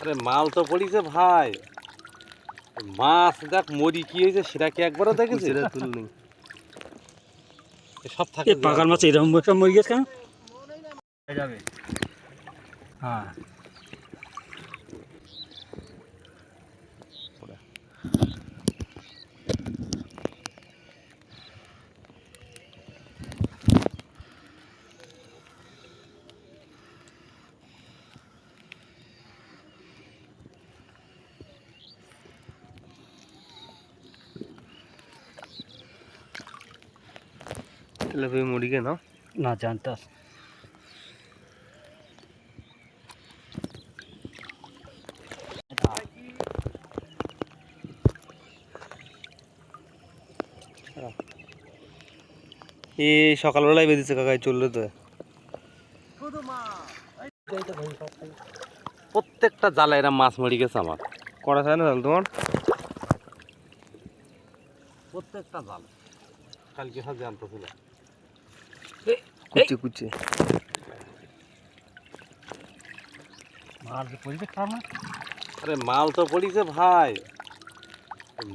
আরে মাল তো পড়িছে ভাই। মাছ দেখ মরি কি হয়েছে সেটা কি একবারও দেখেছি সেটা তুলনি। সব থাকে পাকার মাছ এরকম মরি মরে গেছে কেন? যাবে। হ্যাঁ। তাহলে ভাই মুড়িকে না জানতাস এই সকালবেলায় বেঁধেছে কাকাই চলল তো প্রত্যেকটা জালে এরা মাছ মরি গেছে আমার। করা চায় না তাহলে তোমার? প্রত্যেকটা জাল কালকে সব জানতেছিল কুচে কুচে। মাছ পরিবে খারাপ আরে মাল তো পড়িছে ভাই।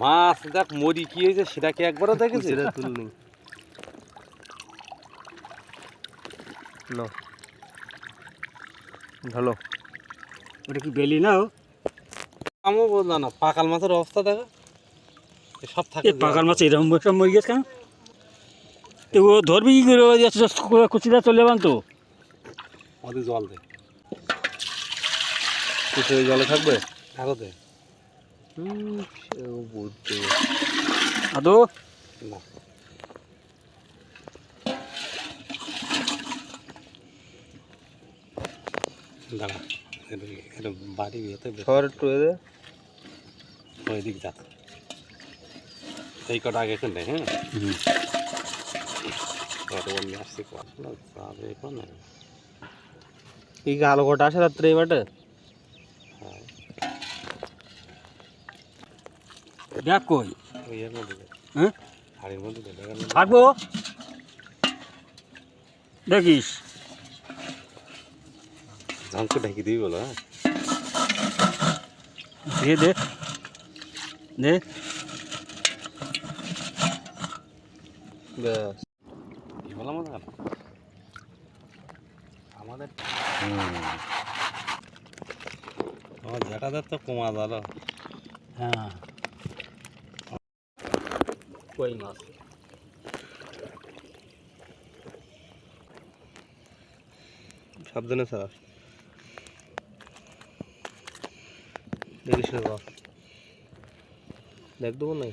মাছ দেখ মরি কি হয়েছে সেটা কি একবারও দেখেছি সেটা তুলনি ভালো ওটা কি বেলি না ও? আমিও বললাম না পাকাল মাছের অবস্থা দেখো। সব থাকে এই পাকাল মাছ এরকম সব মরে গেছে কেন? তো ও ধরবি কি করে? কুচিটা চলে যাবান তো? আমাদের জল দে। কুচে জলে থাকবে? আরও দে। হুম সেও বুঝতে আদো? না। দাঁড়া এটা বাড়ি ইয়েতে একটু এ ওই দিক যা। এই কটা আগে এখানে হ্যাঁ? কত বন্ধু আসছে কত না যাবে এখানে এই আলো কটা আসে রাত্রে এই মাঠে হ্যাঁ দেখ কই ওই এর মধ্যে দে। হ্যাঁ হাড়ির মধ্যে দে, দেখার মধ্যে। থাকবো দেখিস ঝাঁকু ঢেকে দিবি বলো হ্যাঁ দে দে দে ব্যাস বললাম আমাদের আমার জ্যাঠাদের তো কমা দাঁড়ো হ্যাঁ। কই মাছ? সাবধানে ছাড়া দেখিস না দেখ দেবো নাই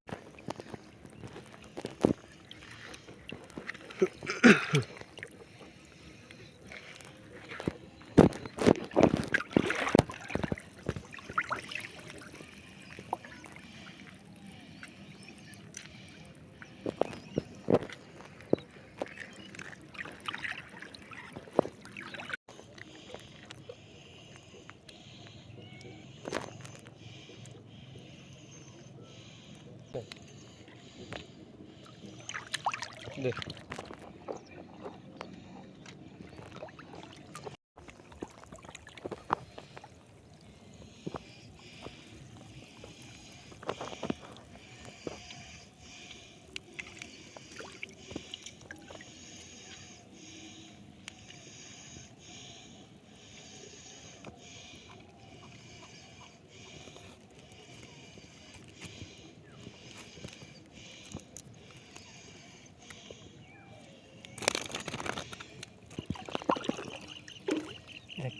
দে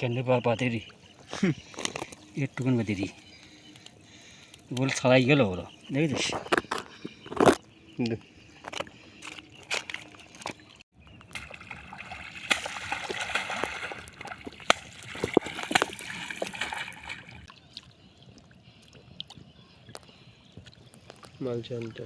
কেন বার পাতেরি একটুখানি বাতেরি বল ছাড়াই গেল ওরা দেখেছিস দে মালচানটা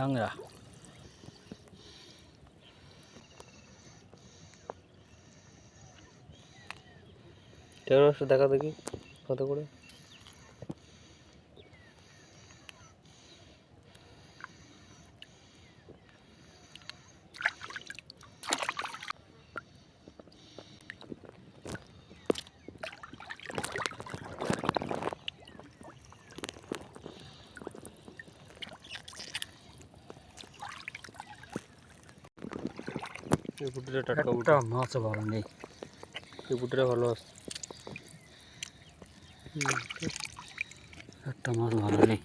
ট্যাংরা ট্যাংরা দেখা দেখি কত করে? এই বুটিটা টাটকা একটা মাছ ভালো নেই। এই বুটিটা ভালো আছে। একটা মাছ ভালো নেই।